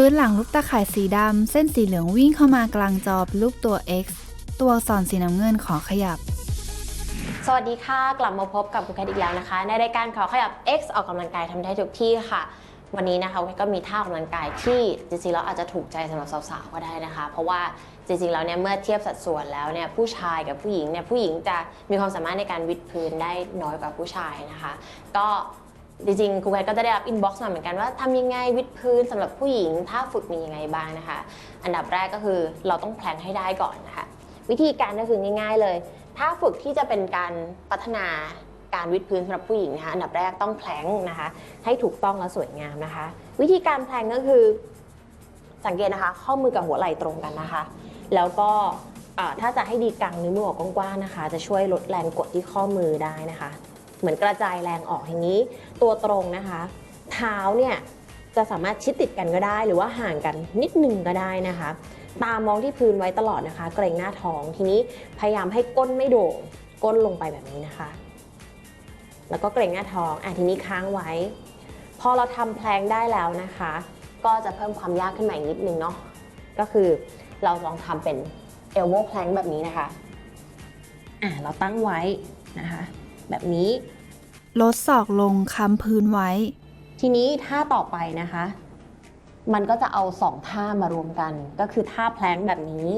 พื้นหลังรูปตาข่ายสีดำ เส้นสีเหลืองวิ่งเข้ามากลางจอรูปตัว X ตัวอักษรสีน้ำเงินขอขยับ สวัสดีค่ะ กลับมาพบกับคุณแคทอีกแล้วนะคะ ในรายการขอขยับ X ออกกำลังกายทำได้ทุกที่ค่ะ วันนี้นะคะก็มีท่าออกกำลังกายที่จริงๆแล้วอาจจะถูกใจสำหรับสาวๆก็ได้นะคะ เพราะว่าจริงๆแล้วเนี่ยเมื่อเทียบสัดส่วนแล้วเนี่ยผู้ชายกับผู้หญิงเนี่ยผู้หญิงจะมีความสามารถในการวิดพื้นได้น้อยกว่าผู้ชายนะคะ ก็ จริงๆครูแคทก็จะได้รับอินบ็อกซ์มาเหมือนกันว่าทำยังไงวิดพื้นสำหรับผู้หญิงท่าฝึกมียังไงบ้างนะคะ อันดับแรกก็คือเราต้องแพลนให้ได้ก่อนนะคะ วิธีการก็คือง่าย ๆ เลยถ้าฝึกที่จะเป็นการพัฒนาการวิดพื้นสำหรับผู้หญิงนะคะอันดับแรกต้องแพลงนะคะ ให้ถูกต้องและสวยงามนะคะ วิธีการแพลงก็คือ สังเกตนะคะ ข้อมือกับหัวไหล่ตรงกันนะคะ แล้วก็ถ้าจะให้ดีกางนิ้วมือออกกว้างๆนะคะ จะช่วยลดแรงกดที่ข้อมือได้นะคะ เหมือนกระจายแรงออกอย่างนี้ ตัวตรงนะคะ เท้าเนี่ยจะสามารถชิดติดกันก็ได้ หรือว่าห่างกันนิดนึงก็ได้นะคะ ตามองที่พื้นไว้ตลอดนะคะ เกรงหน้าท้องทีนี้พยายามให้ก้นไม่โด่งก้นลงไปแบบนี้นะคะ แล้วก็เกรงหน้าท้องอะทีนี้ค้างไว้ พอเราทำแพลงได้แล้วนะคะ ก็จะเพิ่มความยากขึ้นมาอีกนิดนึงเนาะก็คือเราลองทำเป็นเอลโ w แพลงแบบนี้นะคะอะเราตั้งไว้นะคะ แบบนี้ ลดศอกลงค้ำพื้นไว้ ทีนี้ท่าต่อไปนะคะ มันก็จะเอาสองท่ามารวมกัน ก็คือท่าแพลงแบบนี้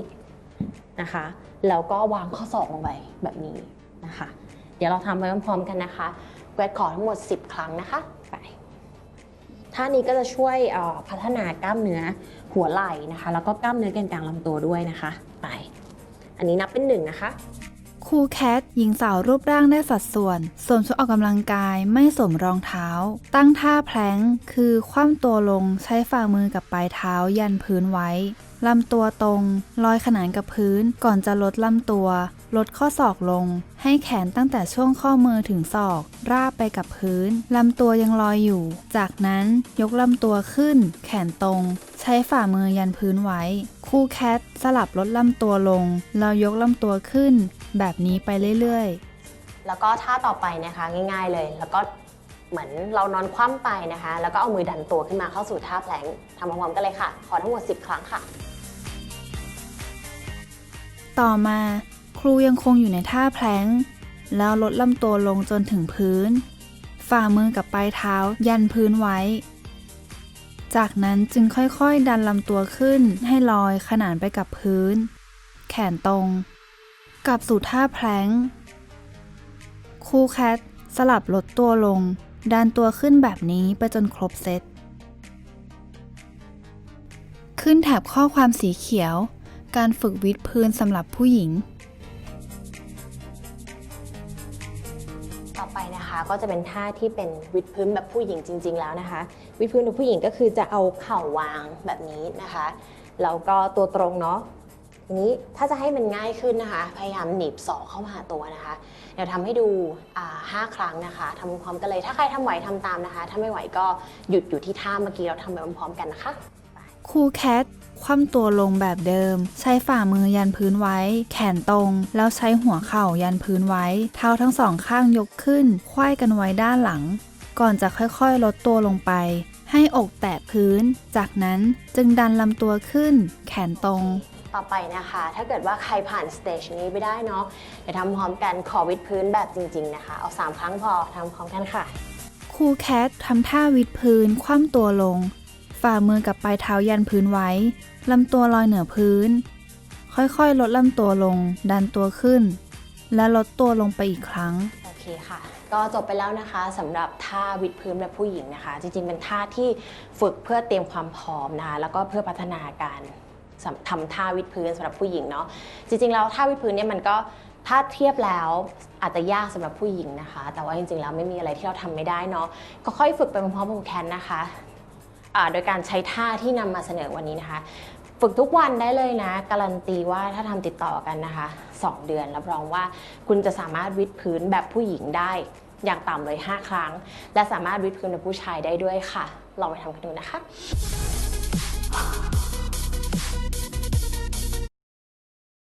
นะคะ แล้วก็วางข้อศอกลงไปแบบนี้นะคะ เดี๋ยวเราทำไปพร้อมๆกันนะคะแวดขอทั้งหมด 10 ครั้งนะคะไปท่านี้ก็จะช่วยพัฒนากล้ามเนื้อหัวไหล่นะคะ แล้วก็กล้ามเนื้อแกนกลางลำตัวด้วยนะคะ ไป อันนี้นับเป็นหนึ่งนะคะ คูแคทหญิงสาวรูปร่างได้สัดส่วน สวมชุดออกกำลังกายไม่สวมรองเท้า ตั้งท่าแพลงคือคว่ำตัวลงใช้ฝ่ามือกับปลายเท้ายันพื้นไว้ลำตัวตรงลอยขนานกับพื้นก่อนจะลดลำตัว ลดข้อศอกลง ให้แขนตั้งแต่ช่วงข้อมือถึงศอก ราบไปกับพื้นลำตัวยังลอยอยู่ จากนั้นยกลำตัวขึ้น แขนตรง ใช้ฝ่ามือยันพื้นไว้ คู่แคทสลับลดลำตัวลงแล้วยกลำตัวขึ้น แบบนี้ไปเรื่อยๆแล้วก็ท่าต่อไปนะคะง่าย ๆเลย แล้วก็เหมือนเรานอนคว่ำไปนะคะ แล้วก็เอามือดันตัวขึ้นมาเข้าสู่ท่าแพลงก์ทำพร้อมๆกันเลยค่ะขอทั้งหมด 10 ครั้งค่ะต่อมา ครูยังคงอยู่ในท่าแพลงก์แล้วลดลำตัวลงจนถึงพื้น ฝ่ามือกับปลายเท้ายันพื้นไว้ จากนั้นจึงค่อยๆ ดันลำตัวขึ้นให้ลอยขนานไปกับพื้น แขนตรง กลับสู่ท่าแพลงครูแคทสลับลดตัวลง ดันตัวขึ้นแบบนี้ไปจนครบเซต ขึ้นแถบข้อความสีเขียว การฝึกวิดพื้นสำหรับผู้หญิง ต่อไปนะคะก็จะเป็นท่าที่เป็นวิดพื้นแบบผู้หญิงจริง ๆ แล้วนะคะ วิดพื้นแบบผู้หญิงก็คือจะเอาเข่าวางแบบนี้นะคะแล้วก็ตัวตรงเนาะ ทีนี้ถ้าจะให้มันง่ายขึ้นนะคะ พยายามหนีบศอกเข้ามาหาตัวนะคะ เดี๋ยวทำให้ดูห้าครั้งนะคะทำพร้อมกันเลยถ้าใครทำไหวทำตามนะคะ ถ้าไม่ไหวก็หยุดอยู่ที่ท่าเมื่อกี้เราทำไปพร้อมๆกันนะคะครูแคทคว่ำตัวลงแบบเดิม ใช้ฝ่ามือยันพื้นไว้ แขนตรง แล้วใช้หัวเข่ายันพื้นไว้ เท้าทั้งสองข้างยกขึ้นไขว้กันไว้ด้านหลัง ก่อนจะค่อยๆ ลดตัวลงไป ให้อกแตะพื้น จากนั้นจึงดันลำตัวขึ้น แขนตรง ต่อไปนะคะ ถ้าเกิดว่าใครผ่านสเตจนี้ไปได้เนาะเดี๋ยวทำพร้อมกันขอวิดพื้นแบบจริง ๆ นะคะ เอา 3 ครั้งพอทำพร้อมกันค่ะครูแคททำท่าวิดพื้น คว่ำตัวลง ฝ่ามือกับปลายเท้ายันพื้นไว้ลำตัวลอยเหนือพื้น ค่อยๆ ลดลำตัวลง ดันตัวขึ้น และลดตัวลงไปอีกครั้ง โอเคค่ะก็จบไปแล้วนะคะสำหรับท่าวิดพื้นแบบผู้หญิงนะคะ จริงๆ เป็นท่าที่ฝึกเพื่อเตรียมความพร้อมนะคะแล้วก็เพื่อพัฒนาการสำ ทำท่าวิดพื้นสำหรับผู้หญิงเนาะจริงๆแล้วท่าวิดพื้นเนี่ยมันก็ถ้าเทียบแล้วอาจจะยากสำหรับผู้หญิงนะคะ แต่ว่าจริงๆแล้วไม่มีอะไรที่เราทำไม่ได้เนาะก็ค่อยฝึกไปพร้อมๆกับแคนนะคะโดยการใช้ท่าที่นำมาเสนอวันนี้นะคะ ฝึกทุกวันได้เลยนะ การันตีว่าถ้าทำติดต่อกันนะคะ 2 เดือนรับรองว่าคุณจะสามารถวิดพื้นแบบผู้หญิงได้อย่างต่ำเลย 5 ครั้ง และสามารถวิดพื้นแบบผู้ชายได้ด้วยค่ะ ลองไปทำกันดูนะคะ